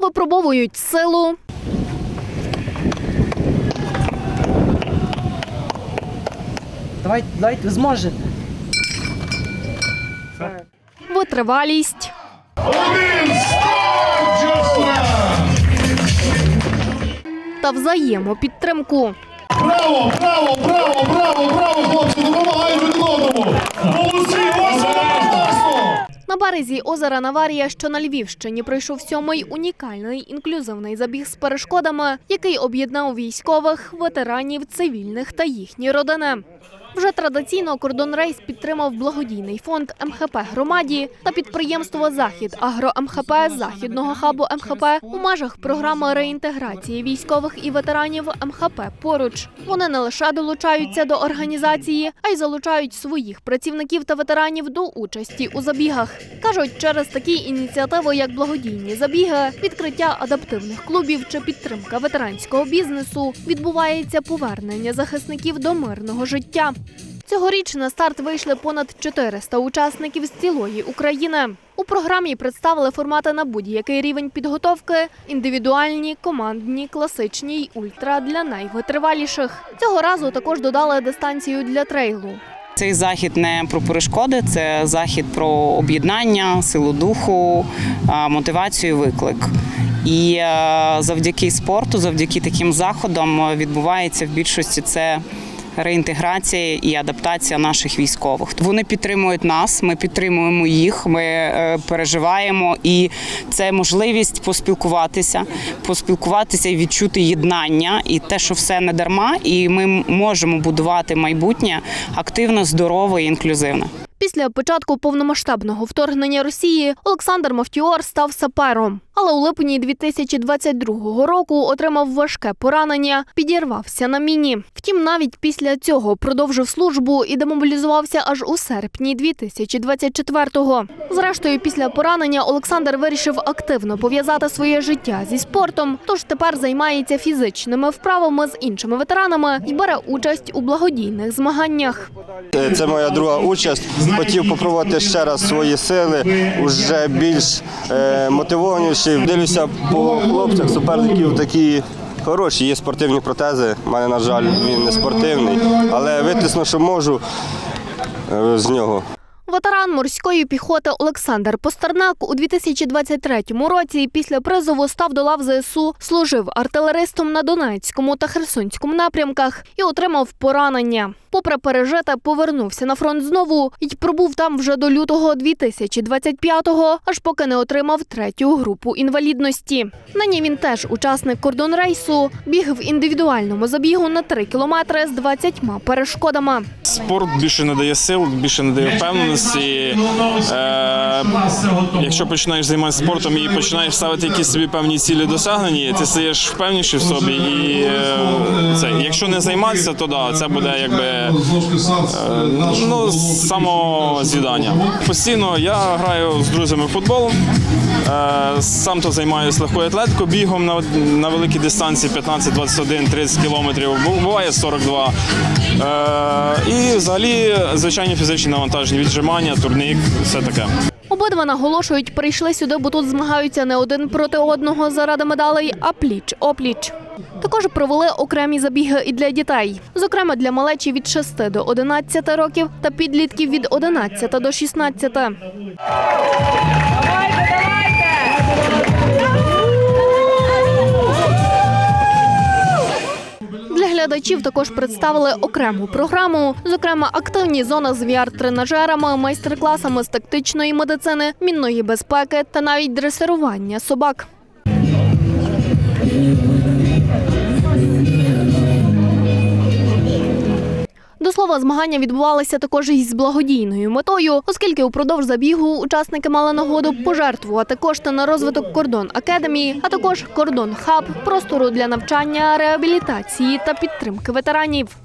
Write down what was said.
випробовують силу, Давайте, давайте, ви зможете. витривалість та взаємопідтримку. Браво, браво, браво, браво, браво, хлопці, допомагають один одному. Молодці, класно! На березі озера Наварія, що на Львівщині, пройшов сьомий унікальний інклюзивний забіг з перешкодами, який об'єднав військових, ветеранів, цивільних та їхні родини. Вже традиційно кордон рейс підтримав благодійний фонд МХП громаді та підприємство Захід Агро МХП західного хабу МХП у межах програми реінтеграції військових і ветеранів МХП поруч. Вони не лише долучаються до організації, а й залучають своїх працівників та ветеранів до участі у забігах. кажуть, через такі ініціативи, як благодійні забіги, відкриття адаптивних клубів чи підтримка ветеранського бізнесу, відбувається повернення захисників до мирного життя. Цьогоріч на старт вийшли понад 400 учасників з цілої України. У програмі представили формати на будь-який рівень підготовки: індивідуальні, командні, класичні й ультра для найвитриваліших. Цього разу також додали дистанцію для трейлу. Цей захід не про перешкоди, це захід про об'єднання, силу духу, мотивацію, виклик. І е, завдяки спорту, завдяки таким заходам е, відбувається в більшості це. Реінтеграція і адаптація наших військових. Вони підтримують нас, ми підтримуємо їх. Ми е, переживаємо, і це можливість поспілкуватися, поспілкуватися і відчути єднання, і те, що все не дарма, і ми можемо будувати майбутнє активно, здорове і інклюзивне. Після початку повномасштабного вторгнення Росії Олександр Мовтіор став сапером. Але у липні 2022 року отримав важке поранення, підірвався на міні. Втім, навіть після цього продовжив службу і демобілізувався аж у серпні 2024-го. Зрештою, після поранення Олександр вирішив активно пов'язати своє життя зі спортом, тож тепер займається фізичними вправами з іншими ветеранами і бере участь у благодійних змаганнях. Це моя друга участь. Хотів попробувати ще раз свої сили, вже більш е, мотивованіші. Дивлюся по хлопцях, суперників такі хороші. Є спортивні протези. У мене, на жаль, він не спортивний, але витисну, що можу е, з нього. Ветеран морської піхоти Олександр Постернак у 2023 році після призову став до лав ЗСУ, служив артилеристом на Донецькому та Херсонському напрямках і отримав поранення. Попри пережите, повернувся на фронт знову і пробув там вже до лютого 2025-го, аж поки не отримав третю групу інвалідності. Нині він теж учасник кордонрейсу, біг в індивідуальному забігу на 3 кілометри з 20 перешкодами. Спорт більше надає сил, більше надає впевненості. Е, якщо починаєш займатися спортом і починаєш ставити якісь собі певні цілі досягнені, ти стаєш впевніший в собі. І е, це, якщо не займатися, то да, це буде якби е, ну, самоз'їдання. Постійно я граю з друзями в футбол. Сам то займаюся легкою атлетикою, бігом на, на великій дистанції 15, 21, 30 кілометрів, буває 42. Е, і взагалі звичайні фізичні навантаження, турнік, все таке. Обидва наголошують, прийшли сюди, бо тут змагаються не один проти одного заради медалей, а пліч опліч. Також провели окремі забіги і для дітей, зокрема для малечі від 6 до 11 років та підлітків від 11 до 16. Глядачів також представили окрему програму, зокрема активні зони з VR-тренажерами, майстер-класами з тактичної медицини, мінної безпеки та навіть дресирування собак. Слова, змагання відбувалися також із благодійною метою, оскільки упродовж забігу учасники мали нагоду пожертвувати кошти на розвиток кордон академії, а також кордон хаб, простору для навчання, реабілітації та підтримки ветеранів.